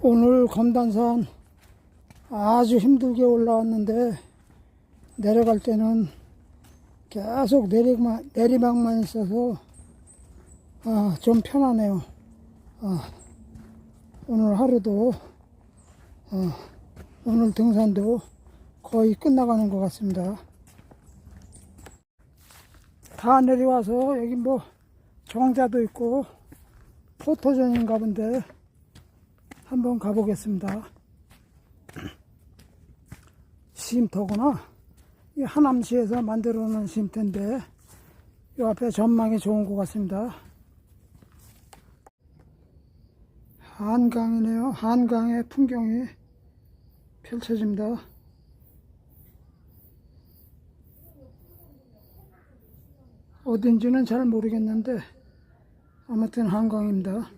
오늘 검단산 아주 힘들게 올라왔는데 내려갈 때는 계속 내리막, 내리막만 있어서 아, 좀 편하네요. 아, 오늘 하루도 아, 오늘 등산도 거의 끝나가는 것 같습니다. 다 내려와서 여기 뭐 정자도 있고 포토존인가 본데 한번 가보겠습니다. 쉼터구나. 이 하남시에서 만들어 놓은 쉼터인데 이 앞에 전망이 좋은 것 같습니다. 한강이네요. 한강의 풍경이 펼쳐집니다. 어딘지는 잘 모르겠는데 아무튼 한강입니다.